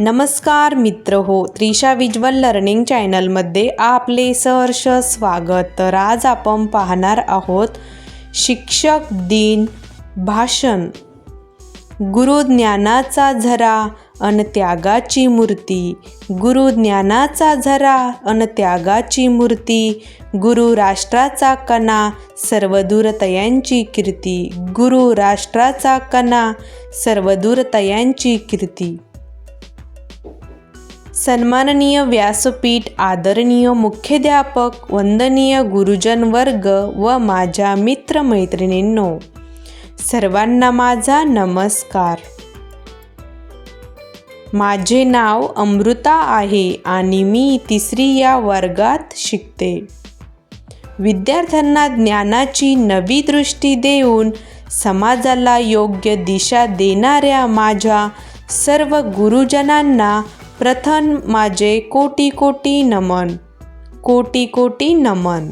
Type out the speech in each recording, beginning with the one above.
नमस्कार मित्र हो त्रिशा विज्वल लर्निंग चॅनलमध्ये आपले सहर्ष स्वागत. तर आज आपण पाहणार आहोत शिक्षक दिन भाषण. गुरु ज्ञानाचा झरा अन त्यागाची मूर्ती. गुरु ज्ञानाचा झरा अन त्यागाची मूर्ती. गुरु राष्ट्राचा कणा सर्वदूरतयांची कीर्ती. गुरु राष्ट्राचा कणा सर्वदूरतयांची कीर्ती. सन्माननीय व्यासपीठ आदरणीय मुख्याध्यापक वंदनीय गुरुजन वर्ग व माझ्या मित्रमैत्रिणींनो सर्वांना माझा नमस्कार. माझे नाव अमृता आहे आणि मी तिसरी या वर्गात शिकते. विद्यार्थ्यांना ज्ञानाची नवी दृष्टी देऊन समाजाला योग्य दिशा देणाऱ्या माझ्या सर्व गुरुजनांना प्रथम माझे कोटी कोटी नमन कोटी कोटी नमन.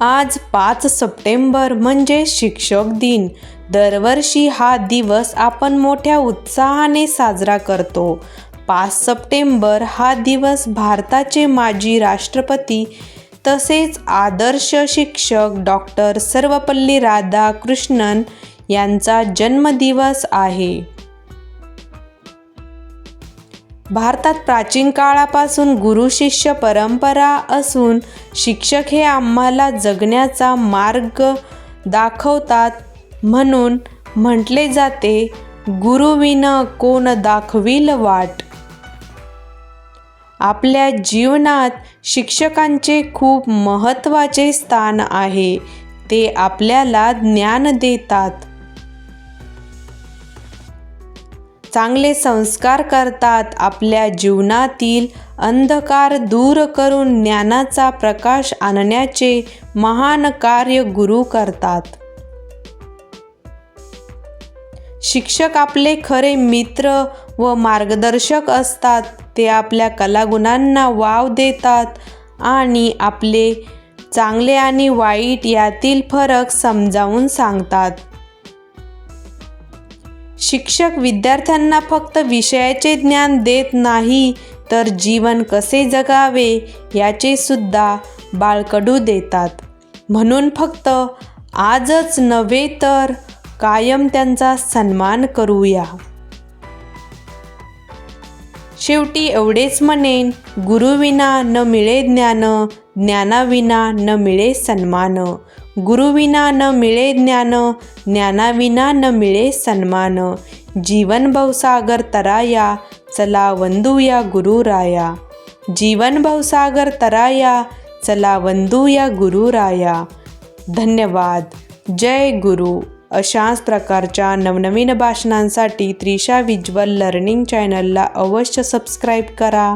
आज पाच सप्टेंबर म्हणजे शिक्षक दिन. दरवर्षी हा दिवस आपण मोठ्या उत्साहाने साजरा करतो. पाच सप्टेंबर हा दिवस भारताचे माजी राष्ट्रपती तसेच आदर्श शिक्षक डॉक्टर सर्वपल्ली राधाकृष्णन यांचा जन्मदिवस आहे. भारतात प्राचीन काळापासून गुरु शिष्य परंपरा असून शिक्षक हे आम्हाला जगण्याचा मार्ग दाखवतात. म्हणून म्हटले जाते गुरुविन कोण दाखविल वाट? आपल्या जीवनात शिक्षकांचे खूप महत्त्वाचे स्थान आहे. ते आपल्याला ज्ञान देतात. चांगले संस्कार करतात. आपल्या जीवनातील अंधकार दूर करून ज्ञानाचा प्रकाश आणण्याचे महान कार्य गुरु करतात. शिक्षक आपले खरे मित्र व मार्गदर्शक असतात. ते आपल्या कलागुणांना वाव देतात आणि आपले चांगले आणि वाईट यातील फरक समजावून सांगतात. शिक्षक विद्यार्थ्यांना फक्त विषयाचे ज्ञान देत नाही तर जीवन कसे जगावे याचे सुद्धा बाळकडू देतात. म्हणून फक्त आजच नव्हे तर कायम त्यांचा सन्मान करूया. शेवटी एवढेच म्हणेन गुरुविना न मिळे ज्ञान ज्ञानाविना न मिळे सन्मान. गुरुविना न मिळे ज्ञान ज्ञानाविना न मिळे सन्मान. जीवन भवसागर तराया चला वंदूया गुरुराया. जीवन भवसागर तराया चला वंदूया गुरुराया. धन्यवाद. जय गुरु. अशाच प्रकारच्या नवनवीन भाषणांसाठी त्रिशा विज्वल लर्निंग चॅनलला अवश्य सबस्क्राईब करा.